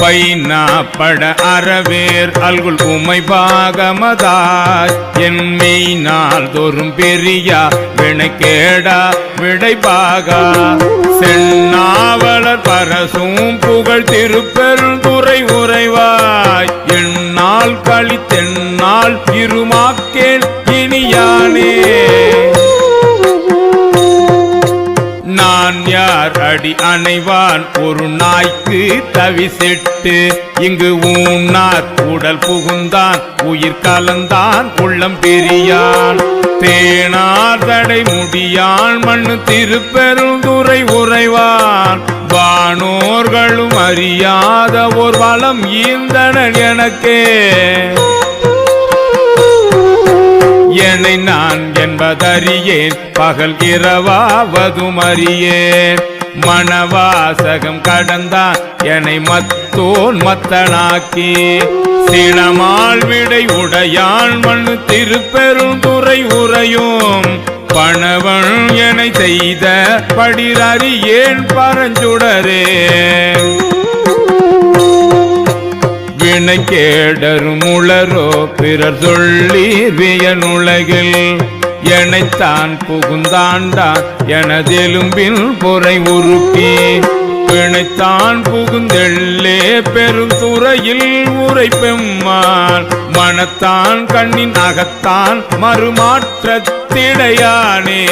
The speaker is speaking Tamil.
பைனா பட அறவேர் அல்குல் உமை பாகமதாய் என் மெய்னால் தோறும் பெரியா வினைக்கேடா விடைபாகா. சென்னாவலர் பரசும் புகழ் திருப்பெருந்துறை உறைவாய். என்னால் கழித்தென்னால் இருமாக்கேன் இனியானே. அடியார் அடி அணைவான்? ஒரு நாய்க்கு தவிசெட்டு இங்கு ஊன்னார் உடல் புகுந்தான். உயிர் கலந்தான் உள்ளம் பெரியான். தேனார் தடை முடியான். மண்ணு திருப்பெருந்துரை உறைவான். வானோர்களும் அறியாத ஓர் வளம் ஈந்தனன் எனக்கே. என்னை நான் என்பதறியேன். பகல் இரவாவதும் அறியேன் மணவாசகம் கடந்தான் என்னை மத்தோன் மத்தனாக்கி சினமால் விடை உடையான் மண்ணு திருப்பெருந்துறை உறையும் பணவன் என செய்த படிரறியேன் பரஞ்சுடரே. வினை கேடரும் உளரோ பிறர் சொல்லி வியனுலகில். எனைத்தான் புகுந்தாண்டான் எனதெலும்பில் பொறை உருக்கி பிணைத்தான் புகுந்தெள்ளே பெரும் துறையில் உரைப்பெம்மான். மனத்தான் கண்ணின் அகத்தான் மறுமாற்றத்திடையானே.